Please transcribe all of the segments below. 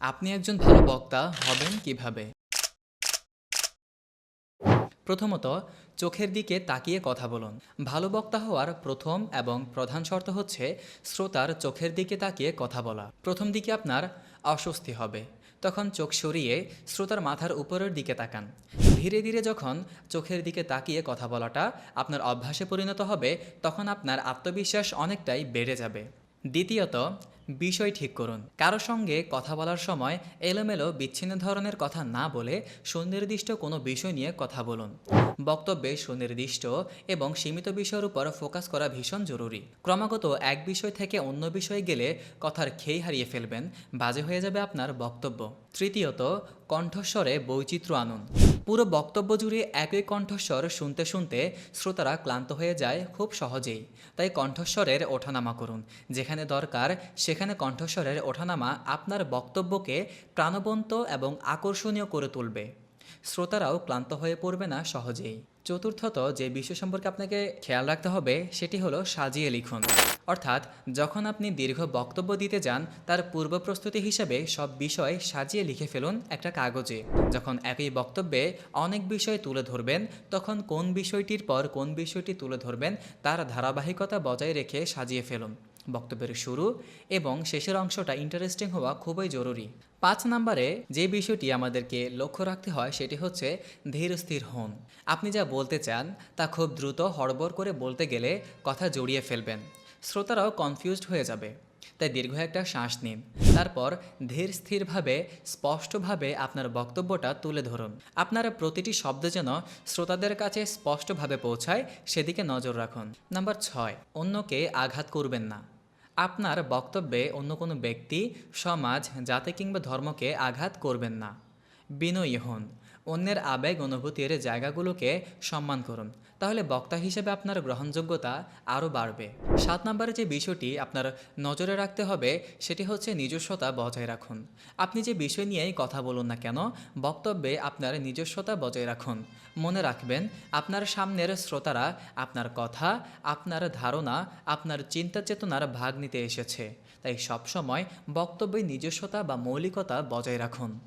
আপনি একজন ভালো বক্তা হবেন কীভাবে? প্রথমত, চোখের দিকে তাকিয়ে কথা বলুন। ভালো বক্তা হওয়ার প্রথম এবং প্রধান শর্ত হচ্ছে শ্রোতার চোখের দিকে তাকিয়ে কথা বলা। প্রথম দিকে আপনার অস্বস্তি হবে। তখন চোখ সরিয়ে শ্রোতার মাথার উপরের দিকে তাকান। ধীরে ধীরে যখন চোখের দিকে তাকিয়ে কথা বলাটা আপনার অভ্যাসে পরিণত হবে, তখন আপনার আত্মবিশ্বাস অনেকটাই বেড়ে যাবে। দ্বিতীয়ত, বিষয় ঠিক করুন। কারও সঙ্গে কথা বলার সময় এলোমেলো, বিচ্ছিন্ন ধরনের কথা না বলে সুনির্দিষ্ট কোনো বিষয় নিয়ে কথা বলুন। বক্তব্যে সুনির্দিষ্ট এবং সীমিত বিষয়ের উপর ফোকাস করা ভীষণ জরুরি। ক্রমাগত এক বিষয় থেকে অন্য বিষয়ে গেলে কথার খেই হারিয়ে ফেলবেন, বাজে হয়ে যাবে আপনার বক্তব্য। তৃতীয়ত, কণ্ঠস্বরে বৈচিত্র্য আনুন। পুরো বক্তব্য জুড়ে একই কণ্ঠস্বর শুনতে শুনতে শ্রোতারা ক্লান্ত হয়ে যায় খুব সহজেই। তাই কণ্ঠস্বরের ওঠানামা করুন। যেখানে দরকার, সেখানে কণ্ঠস্বরের ওঠানামা আপনার বক্তব্যকে প্রাণবন্ত এবং আকর্ষণীয় করে তুলবে। শ্রোতারাও ক্লান্ত হয়ে পড়বে না সহজেই। চতুর্থত যে বিষয় সম্পর্কে আপনাকে খেয়াল রাখতে হবে, সেটি হলো সাজিয়ে লিখুন। অর্থাৎ, যখন আপনি দীর্ঘ বক্তব্য দিতে যান, তার পূর্ব প্রস্তুতি হিসাবে সব বিষয় সাজিয়ে লিখে ফেলুন একটা কাগজে। যখন একই বক্তব্যে অনেক বিষয় তুলে ধরবেন, তখন কোন বিষয়টির পর কোন বিষয়টি তুলে ধরবেন, তার ধারাবাহিকতা বজায় রেখে সাজিয়ে ফেলুন। বক্তব্যের শুরু এবং শেষের অংশটা ইন্টারেস্টিং হওয়া খুবই জরুরি। পাঁচ নম্বরে যে বিষয়টি আমাদেরকে লক্ষ্য রাখতে হয় সেটি হচ্ছে ধীর স্থির হন। আপনি যা বলতে চান তা খুব দ্রুত হড়বড় করে বলতে গেলে কথা জড়িয়ে ফেলবেন। শ্রোতারাও কনফিউজড হয়ে যাবে। তাই দীর্ঘ একটা শ্বাস নিন। তারপর ধীর স্থিরভাবে, স্পষ্টভাবে আপনার বক্তব্যটা তুলে ধরুন। আপনার প্রতিটি শব্দ যেন শ্রোতাদের কাছে স্পষ্টভাবে পৌঁছায়, সেদিকে নজর রাখুন। নাম্বার ছয়, অন্যকে আঘাত করবেন না। আপনার বক্তব্যে অন্য কোনো ব্যক্তি, সমাজ, জাতি কিংবা ধর্মকে আঘাত করবেন না। বিনয়ী হন। অন্যের আবেগ অনুভূতির জায়গাগুলোকে সম্মান করুন। তাহলে বক্তা হিসেবে আপনার গ্রহণযোগ্যতা আরও বাড়বে। সাত নম্বরে যে বিষয়টি আপনার নজরে রাখতে হবে, সেটি হচ্ছে নিজস্বতা বজায় রাখুন। আপনি যে বিষয় নিয়েই কথা বলুন না কেন, বক্তব্যে আপনার নিজস্বতা বজায় রাখুন। মনে রাখবেন, আপনার সামনের শ্রোতারা আপনার কথা, আপনার ধারণা, আপনার চিন্তা চেতনার ভাগ নিতে এসেছে। তাই সবসময় বক্তব্যে নিজস্বতা বা মৌলিকতা বজায় রাখুন।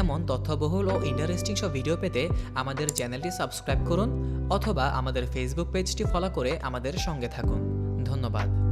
এমন তথ্যবহুল ও ইন্টারেস্টিং সব ভিডিও পেতে আমাদের চ্যানেলটি সাবস্ক্রাইব করুন অথবা আমাদের ফেসবুক পেজটি ফলো করে আমাদের সঙ্গে থাকুন। ধন্যবাদ।